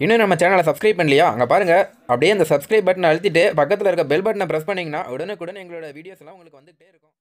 இன்னும் நம்ம சேனலை சப்ஸ்கிரைப் பண்ணலையா? அங்கே பாருங்கள் அப்படியே அந்த சப்ஸ்கிரைப் பட்டனை அழுத்திட்டு பக்கத்தில் இருக்க பெல் பட்டனை ப்ரெஸ் பண்ணிங்கன்னா உடனுக்குடன் எங்களோட வீடியோஸ்லாம் உங்களுக்கு வந்துகிட்டே இருக்கும்.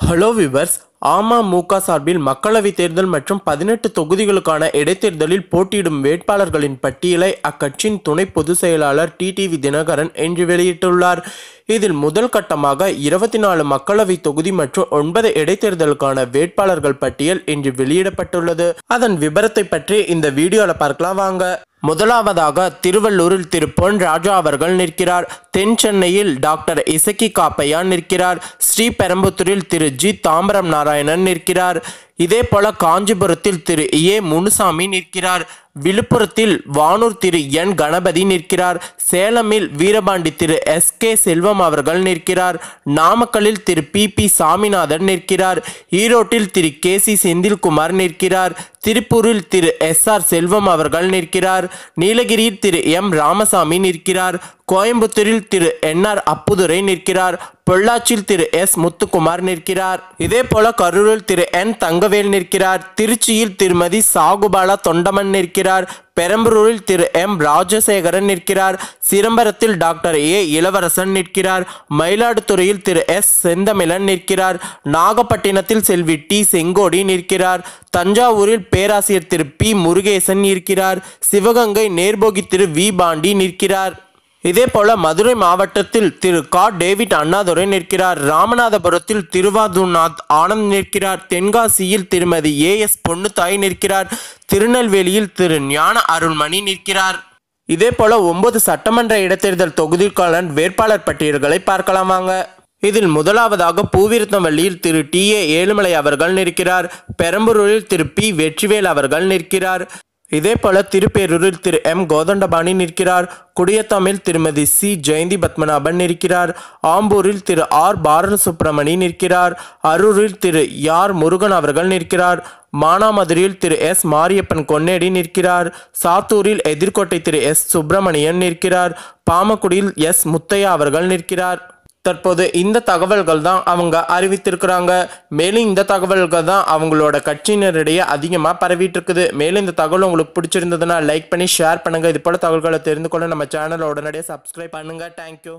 ஹலோ விவர்ஸ் அமமுக சார்பில் மக்களவைத் தேர்தல் மற்றும் பதினெட்டு தொகுதிகளுக்கான இடைத்தேர்தலில் போட்டியிடும் வேட்பாளர்களின் பட்டியலை அக்கட்சியின் துணை பொதுச் செயலாளர் டிடிவி தினகரன் இன்று வெளியிட்டுள்ளார். இதில் முதல் கட்டமாக இருபத்தி நாலு மக்களவை தொகுதி மற்றும் ஒன்பது இடைத்தேர்தலுக்கான வேட்பாளர்கள் பட்டியல் இன்று வெளியிடப்பட்டுள்ளது. அதன் விபரத்தை பற்றி இந்த வீடியோல பார்க்கலாம் வாங்க. முதலாவதாக திருவள்ளூரில் திரு. பொன் ராஜா அவர்கள் நிற்கிறார். தென் சென்னையில் டாக்டர் இசக்கி காப்பையா நிற்கிறார். ஸ்ரீபெரும்புத்தூரில் திரு. ஜி. தாம்பரம் நாராயணன் நிற்கிறார். இதே போல காஞ்சிபுரத்தில் திரு ஏ. முனுசாமி நிற்கிறார். விழுப்புரத்தில் வானூர் திரு என். கணபதி நிற்கிறார். சேலமில் வீரபாண்டி திரு எஸ். கே. செல்வம் அவர்கள் நிற்கிறார். நாமக்கல்லில் திரு பி. பி. சாமிநாதன் நிற்கிறார். ஈரோட்டில் திரு கே. சி. செந்தில்குமார் நிற்கிறார். திருப்பூரில் திரு எஸ். ஆர். செல்வம் அவர்கள் நிற்கிறார். நீலகிரியில் திரு எம். ராமசாமி நிற்கிறார். கோயம்புத்தூரில் திரு என். ஆர். அப்புதுரை நிற்கிறார். பொள்ளாச்சியில் திரு எஸ். முத்துக்குமார் நிற்கிறார். இதே போல கரூரில் திரு என். தங்கவேல் நிற்கிறார். திருச்சியில் திருமதி சாகுபாலா தொண்டமன் நிற்கிறார். பெரம்பலூரில் திரு எம். ராஜசேகரன் நிற்கிறார். சிதம்பரத்தில் டாக்டர் ஏ. இளவரசன் நிற்கிறார். மயிலாடுதுறையில் திரு எஸ். செந்தமிழன் நிற்கிறார். நாகப்பட்டினத்தில் செல்வி டி. செங்கோடி நிற்கிறார். தஞ்சாவூரில் பேராசிரியர் திரு பி. முருகேசன் நிற்கிறார். சிவகங்கை நேர்போகி திரு வி. பாண்டி நிற்கிறார். இதே போல மதுரை மாவட்டத்தில் திரு கா. டேவிட் அண்ணாதுரை நிற்கிறார். ராமநாதபுரத்தில் திருவாதுநாத் ஆனந்த் நிற்கிறார். தென்காசியில் திருமதி ஏ. எஸ். பொன்னுத்தாய் நிற்கிறார். திருநெல்வேலியில் திரு ஞான அருள்மணி நிற்கிறார். இதே போல ஒன்பது சட்டமன்ற இடைத்தேர்தல் தொகுதிக்கான வேட்பாளர் பட்டியல்களை பார்க்கலாம் வாங்க. இதில் முதலாவதாக பூவிருத்தவள்ளியில் திரு டி. ஏ. ஏழுமலை அவர்கள் நிற்கிறார். பெரம்பலூரில் திரு பி. வெற்றிவேல் அவர்கள் நிற்கிறார். இதே போல திருப்பேரூரில் திரு எம். கோதண்டபாணி நிற்கிறார். குடியத்தமிழ் திருமதி சி. ஜெயந்தி பத்மநாபன் நிற்கிறார். ஆம்பூரில் திரு ஆர். பாலசுப்ரமணி நிற்கிறார். அரூரில் திரு யார் முருகன் அவர்கள் நிற்கிறார். மானாமதுரையில் திரு எஸ். மாரியப்பன் கொன்னேடி நிற்கிறார். சாத்தூரில் எதிர்கோட்டை திரு எஸ். சுப்பிரமணியன் நிற்கிறார். பாமக்குடியில் எஸ். முத்தையா அவர்கள் நிற்கிறார். தற்போது இந்த தகவல்கள் தான் அவங்க அறிவித்திருக்கிறாங்க. மேலும் இந்த தகவல்கள் தான் அவங்களோட கட்சியினரிடையே அதிகமாக பரவிட்டு இருக்குது மேலும் இந்த தகவல் உங்களுக்கு பிடிச்சிருந்ததுன்னா லைக் பண்ணி ஷேர் பண்ணுங்கள் இது போல் தகவல்களை தெரிந்து கொள்ள நம்ம சேனலை உடனடியாக சப்ஸ்கிரைப் பண்ணுங்கள் தேங்க்யூ